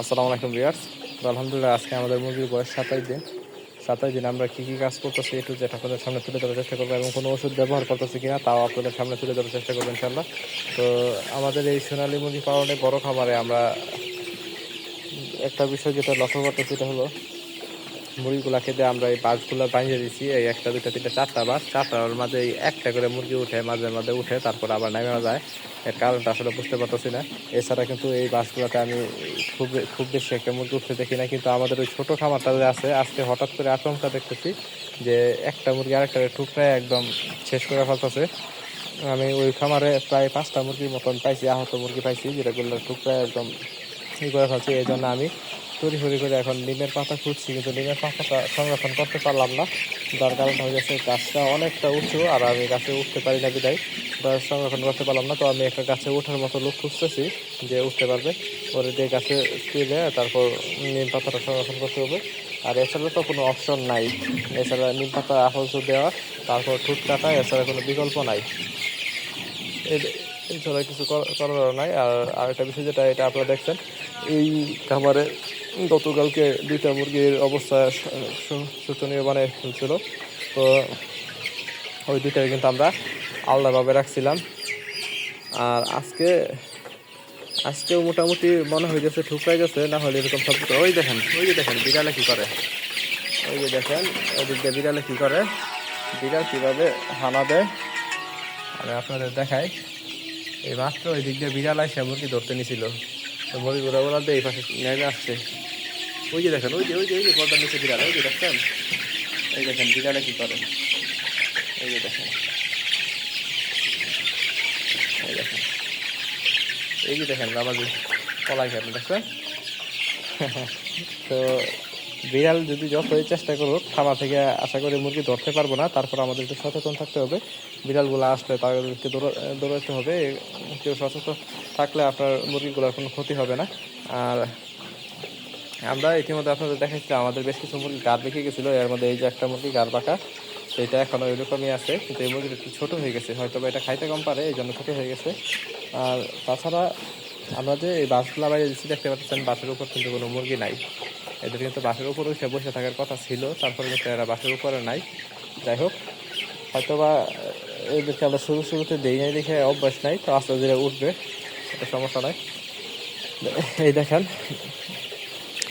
আসসালামু আলাইকুম ভিউয়ার্স। তো আলহামদুলিল্লাহ আজকে আমাদের মুরগির বয়স সাতাশ দিন। সাতাশ দিন আমরা কী কী কাজ করতেছি একটু যেটা আপনাদের সামনে তুলে ধরার চেষ্টা করব এবং কোনো ওষুধ ব্যবহার করতেছি কিনা তাও আপনাদের সামনে তুলে ধরার চেষ্টা করব ইনশাল্লাহ তো আমাদের এই সোনালি মুরগি পালনে বড় খাবারে আমরা একটা বিষয় যেটা লক্ষ্য করতেছি, সেটা হলো মুরগিগুলা খেতে আমরা এই বাসগুলো বানিয়ে দিচ্ছি এই একটা দুটা তিনটা, চারটা বাস। চারটার মাঝে এই একটা করে মুরগি উঠে, মাঝে মাঝে উঠে তারপর আবার নেমে যায়। এর কারণটা আসলে বুঝতে পারতেছি না। এছাড়া কিন্তু এই বাসগুলোতে আমি খুব খুব বেশি একটা মুরগি উঠতে দেখি না কিন্তু আমাদের ওই ছোটো খামারটা যে আছে, আজকে হঠাৎ করে আচমকা দেখতেছি যে একটা মুরগি আরেকটা টুকরায় একদম শেষ করে ফেলতেছে। আমি ওই খামারে প্রায় পাঁচটা মুরগির মতন পাইছি, আহত মুরগি পাইছি যেটাগুলো টুকরায় একদম ই করে ফেলছি এই জন্য আমি তরি ফরি করে এখন নিমের পাতা খুঁজছি, কিন্তু নিমের পাতাটা সংরক্ষণ করতে পারলাম না। যার কারণ হয়ে গেছে গাছটা অনেকটা উঁচু, আর আমি গাছে উঠতে পারি না বিদায়। সংরক্ষণ করতে পারলাম না, তো আমি একটা গাছে ওঠার মতো লোক খুঁজতেছি যে উঠতে পারবে। পরে দিয়ে গাছে তুলে তারপর নিম পাতাটা সংরক্ষণ করতে হবে। আর এছাড়া তো কোনো অপশন নাই। এছাড়া নিম পাতা আহত দেওয়া, তারপর ঠুট কাটা, এছাড়া কোনো বিকল্প নাই। এছাড়া কিছু কর- করার নাই। আর আরেকটা বিষয় যেটা, এটা আপনারা দেখছেন, এই খামারে গতকালকে দুইটা মুরগির অবস্থা শোচনীয় মানে ফেলছিল তো ওই দুইটাকে কিন্তু আমরা আলাদাভাবে রাখছিলাম। আর আজকে, আজকেও মোটামুটি মনে হয়ে গেছে ঠুকরাই গেছে, না হলে এরকম সব ওই দেখেন, ওই যে দেখেন, বিড়ালে কী করে? ওই যে দেখেন ওই দিক দিয়ে বিড়ালে কী করে? বিড়াল কীভাবে হানা দেয়? আমি আপনাদের দেখাই। এই মাত্র ওই দিক দিয়ে বিড়াল আসে মুরগি ধরতে নিছিল। তো মুরগি ঘোরা ঘোরাতে এই পাশে নেমে আসছে। ওই যে দেখেন, ওই যে ওই যে ওই যে পর্দার নিচে বিড়াল, ওই যে দেখছেন? এই দেখেন, বিড়ালে কি করে? এই যে দেখেন। এই দেখেন। এই যে দেখেন, বাবাজি পলাই খেলেন দেখছেন? তো বিড়াল যদি যতই চেষ্টা করুক খাবার থেকে আশা করি মুরগি ধরতে পারব না, তারপর আমাদের একটু সচেতন থাকতে হবে। বিড়ালগুলো আসলে তাদেরকে দৌড়া- দৌড়াতে হবে, কেউ সচেতন থাকলে আপনার মুরগিগুলোর কোনো ক্ষতি হবে না। আর আমরা ইতিমধ্যে আপনাদের দেখাচ্ছিলাম আমাদের বেশ কিছু মুরগি গাছ বেঁকে গেছিল, এর মধ্যে এই যে একটা মুরগি গাছ বাঁকা, সেটা এখনও ওইরকমই আছে, কিন্তু এই মুরগিটা একটু ছোটো হয়ে গেছে হয়তো এটা খাইতে কম পারে, এই জন্য ছোটো হয়ে গেছে। আর তাছাড়া আমরা যে এই বাসগুলা বাইরে দিচ্ছি, দেখতে পাচ্ছেন বাসের উপর কিন্তু কোনো মুরগি নাই। এদের কিন্তু বাসের উপর উঠে বসে থাকার কথা ছিল তারপরে কিন্তু এরা বাসের উপরে নাই। যাই হোক হয়তো বা এদেরকে আমরা শুরু শুরুতে দেই নাই দেখে অভ্যাস নাই, তো আস্তে ধীরে উঠবে এটা সমস্যা নাই। এই দেখেন,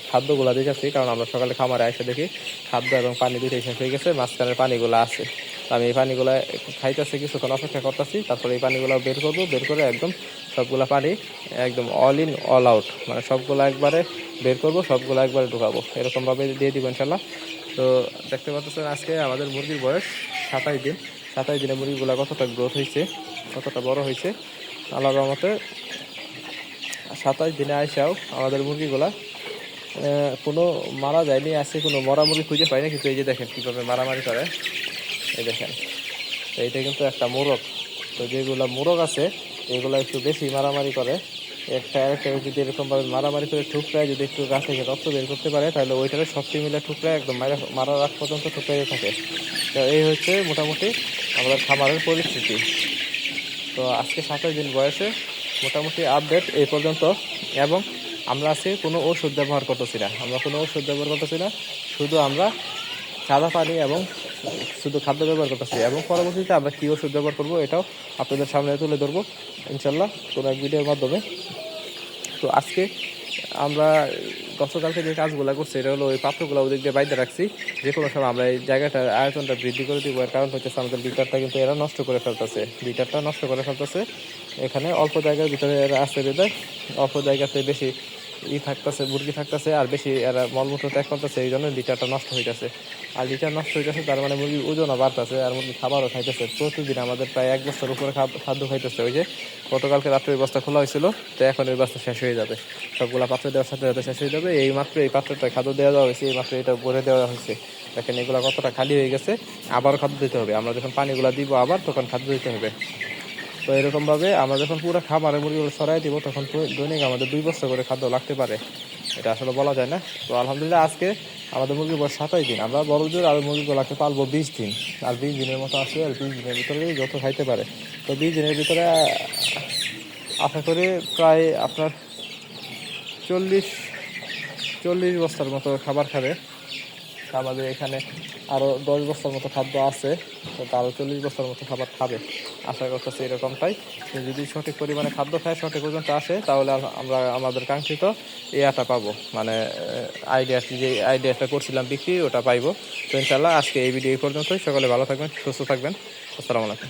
খাদ্যগুলো দিতেছি কারণ আমরা সকালে খামারে এসে দেখি, খাদ্য এবং পানি দুইটাই শেষ হয়ে গেছে, মাঝখানের পানিগুলো আছে। আমি এই পানিগুলো খাইতেছি, কিছুক্ষণ অপেক্ষা করতেছি, তারপরে এই পানিগুলো বের করব, বের করে একদম সবগুলা পানি একদম অল ইন অল আউট মানে সবগুলো একবারে বের করব, সবগুলো একবারে ঢুকাবো। এরকমভাবে দিয়ে দিব ইনশাল্লাহ। তো দেখতে পাচ্ছেন আজকে আমাদের মুরগির বয়স সাতাশ দিন। সাতাশ দিনে মুরগিগুলো কতটা গ্রোথ হয়েছে কতটা বড় হয়েছে আল্লাহ রহমতে সাতাশ দিনে আইসাও আমাদের মুরগিগুলা কোনো মারা যায়নি, আজকে কোনো মরা মুরগি খুঁজে পাই না কিন্তু এই যে দেখেন কীভাবে মারামারি করে। এই দেখেন, তো এইটা কিন্তু একটা মোরগ। তো যেগুলো মোরগ আছে এগুলো একটু বেশি মারামারি করে। একটা আরেকটা যদি এরকমভাবে মারামারি করে ঠুকরায় যদি একটু গা থেকে রক্ত বের করতে পারে, তাহলে ওইটারে সবচেয়ে মিলে ঠুকরায় একদম মারা, মারার আগ পর্যন্ত ঠুকরাই থাকে। তো এই হচ্ছে মোটামুটি আমাদের খামারের পরিস্থিতি। তো আজকে সাতাশ দিন বয়সে, মোটামুটি আপডেট এই পর্যন্ত। এবং আমরা আজকে কোনো ওষুধ ব্যবহার করতেছি না। আমরা কোনো ওষুধ ব্যবহার করতেছি না। শুধু আমরা সাদা পানি এবং শুধু খাদ্য ব্যবহার করতেছি। এবং পরবর্তীতে আমরা কী ওষুধ ব্যবহার করব এটাও আপনাদের সামনে তুলে ধরবো ইনশাল্লাহ কোনো এক ভিডিওর মাধ্যমে। তো আজকে আমরা গতকালকে যে কাজগুলো করছি, এটা হলো ওই পাত্রগুলো ওদিক দিয়ে বাইরে রাখছি। যে কোনো সময় আমরা এই জায়গাটার আয়তনটা বৃদ্ধি করে দিব, এর কারণ হচ্ছে আমাদের বিটারটা কিন্তু এরা নষ্ট করে ফেলতেছে। বিটারটা নষ্ট করে ফেলতেছে। এখানে অল্প জায়গার ভিতরে এরা আসতে দেয় অল্প জায়গাতে বেশি ই থাকতেছে, মুরগি থাকতেছে, আর বেশি এরা মলমূত্র ত্যাগ করতেছে, এই জন্য লিটারটা নষ্ট হইতেছে। আর লিটার নষ্ট হইতেছে, তার মানে মুরগির ওজনও বাড়তেছে, আর মুরগি খাবারও খাইতেছে। প্রতিদিন আমাদের প্রায় এক বস্তার উপরে খাদ্য খাইতেছে ওই যে, গতকালকে রাত্রে ওই বস্তা খোলা হয়েছিল, তো এখন ওই বস্তা শেষ হয়ে যাবে। সবগুলা পাত্র দেওয়ার সাথে সাথে শেষ হয়ে যাবে। এই মাত্র এই পাত্রটা খাদ্য দেওয়া দেওয়া হয়েছে, এই মাত্র এটা ভরে দেওয়া হয়েছে। দেখেন এগুলা কতটা খালি হয়ে গেছে আবার খাদ্য দিতে হবে। আমরা যখন পানিগুলা দিব আবার, তখন খাদ্য দিতে হবে। তো এরকমভাবে আমরা যখন পুরো খামারের মুরগিগুলো সরাই দিব, তখন দৈনিক আমাদের দুই বস্তা করে খাদ্য লাগতে পারে। এটা আসলে বলা যায় না। তো আলহামদুলিল্লাহ আজকে আমাদের মুরগির বয়স সাতাশ দিন। আমরা বড় জোর আর মুরগিগুলোকে পালবো বিশ দিন। আর বিশ দিনের মতো আছে আর বিশ দিনের ভিতরে যত খাইতে পারে। তো বিশ দিনের ভিতরে আশা করি প্রায় আপনার চল্লিশ চল্লিশ বস্তার মতো খাবার খাবে। আমাদের এখানে আরও দশ বস্তার মতো খাদ্য আছে, তো তারও চল্লিশ বস্তার মতো খাবার খাবে। আশা করতেছি এরকমটাই যদি সঠিক পরিমাণে খাদ্য খায়, সঠিক পর্যন্ত আসে, তাহলে আমরা আমাদের কাঙ্ক্ষিত ইয়াটা পাবো। মানে আইডিয়া যে আইডিয়াটা করছিলাম বিক্রি, ওটা পাইবো। তো ইনশাল্লাহ আজকে এই ভিডিও এই পর্যন্তই। সকলে ভালো থাকবেন, সুস্থ থাকবেন। আসসালামু আলাইকুম।